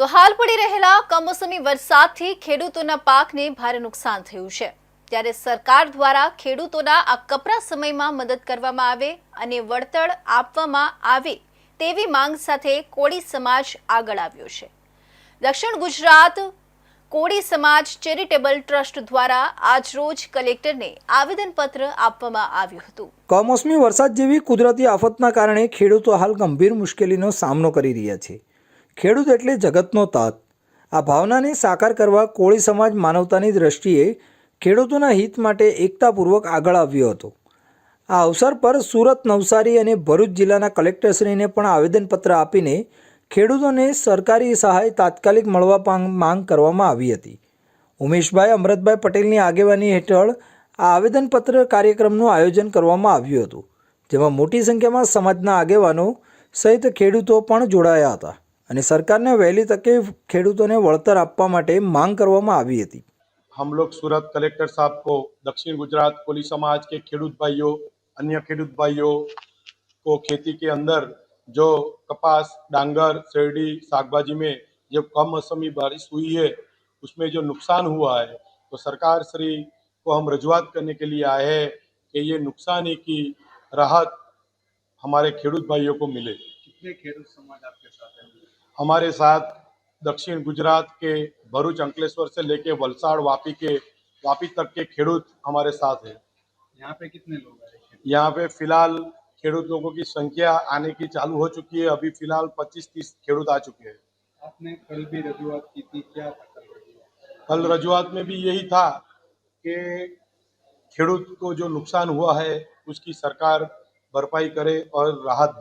તો હાલ પડી રહેલા કમોસમી વરસાદથી ખેડૂતોના પાકને ભારે નુકસાન થયું છે. ત્યારે સરકાર દ્વારા ખેડૂતોના આ કપરા સમયમાં મદદ કરવામાં આવે અને વળતર આપવામાં આવે તેવી માંગ સાથે કોળી સમાજ આગળ આવ્યો છે. દક્ષિણ ગુજરાત કોળી સમાજ ચેરિટેબલ ટ્રસ્ટ દ્વારા આજરોજ કલેક્ટરને આવેદનપત્ર આપવામાં આવ્યું હતું. કમોસમી વરસાદ જેવી કુદરતી આફતના કારણે ખેડૂતો હાલ ગંભીર મુશ્કેલીનો સામનો કરી રહ્યા છે. ખેડૂત એટલે જગતનો તાત. આ ભાવનાને સાકાર કરવા કોળી સમાજ માનવતાની દ્રષ્ટિએ ખેડૂતોના હિત માટે એકતાપૂર્વક આગળ આવ્યો હતો. આ અવસર પર સુરત નવસારી અને ભરૂચ જિલ્લાના કલેક્ટરશ્રીને પણ આવેદનપત્ર આપીને ખેડૂતોને સરકારી સહાય તાત્કાલિક મળવા માંગ કરવામાં આવી હતી. ઉમેશભાઈ, અમરતભાઈ પટેલની આગેવાની હેઠળ આ આવેદનપત્ર કાર્યક્રમનું આયોજન કરવામાં આવ્યું હતું, જેમાં મોટી સંખ્યામાં સમાજના આગેવાનો સહિત ખેડૂતો પણ જોડાયા હતા. અને સરકારને વહેલી તકે ખેડૂતોને વળતર આપવા માટે માંગ કરવામાં આવી હતી हम लोग सूरत कलेक्टर साहब को दक्षिण गुजरात कोली समाज के खेडूत भाइयों अन्य खेडूत भाइयों को खेती के अंदर जो कपास डांगर शेरडी सागबाजी में जो कम मौसमी बारिश हुई है उसमें जो नुकसान हुआ है तो सरकार श्री को हम रजुआत करने के लिए आए हैं कि ये नुकसानी की राहत हमारे खेडूत भाइयों को मिले कितने खेडूत समाज आपके साथ है? हमारे साथ दक्षिण गुजरात के भरूच अंकलेश्वर से लेके वलसाड़ वापी के वापी तक के खेडूत हमारे साथ है। यहाँ पे कितने लोग आए यहाँ पे फ़िलहाल खेडूत लोगों की संख्या आने की चालू हो चुकी है। अभी फ़िलहाल 25-30 खेडूत आ चुके हैं। आपने कल भी रजुआत की थी क्या था कल कल रजुआत में भी यही था कि खेडूत को जो नुकसान हुआ है उसकी सरकार भरपाई करे और राहत दे।